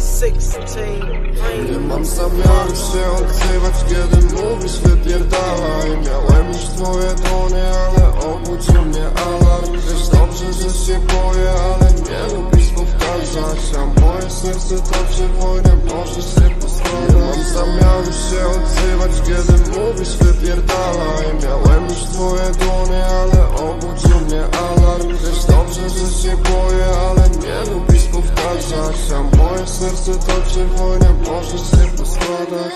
16 Nie mam zamiaru się odzywać, kiedy mówisz wypierdalaj. Miałem już twoje dłonie, ale obudził mnie alarm. Wiesz dobrze, że się boję, ale nie lubisz powtarzać. A moje serce toczy wojnę, możesz się poskładać Nie mam zamiaru się odzywać, kiedy mówisz wypierdalaj. Miałem już twoje dłonie, ale obudził mnie alarm serce toczy wojnę, możesz się poskładać.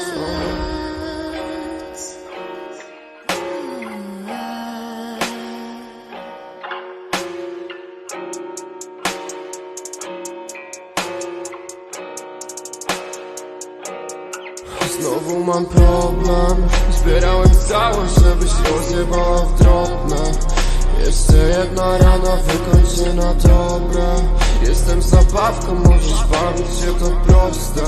Znowu mam problem. Zbierałem całość, żebyś rozjebała w drobne. Jeszcze jedna rana wykończy na dobre Jestem zabawką, możesz bawić się to proste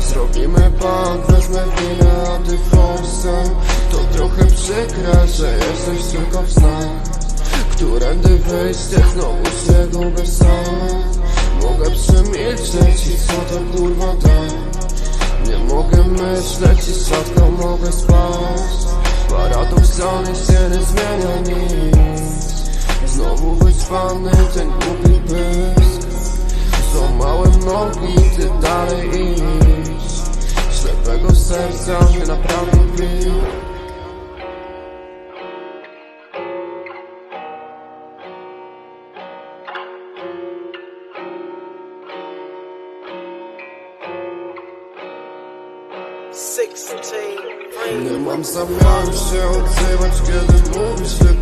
Zrobimy bank, wezmę winę, a ty forsem To trochę przykre, że jesteś tylko w snach. Którędy wyjście, znowu się gubię sam Mogę przemilczeć i co to kurwa da? Nie mogę myśleć i rzadko mogę spać. Paradoksalnie się nie zmienia nic. Znowu wyspany ten głupi pysk Złamałem nogi, ty dalej idź Ślepego serca nie naprawi bit Sixteen Nie rain. mam zamiaru się odzywać, kiedy mówisz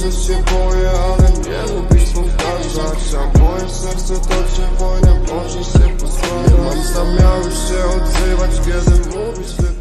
że się boję, ale nie lubisz powtarzać. A moje serce toczy wojnę, możesz się posłać Nie mam zamiaru się odzywać, kiedy mówisz wypierdalaj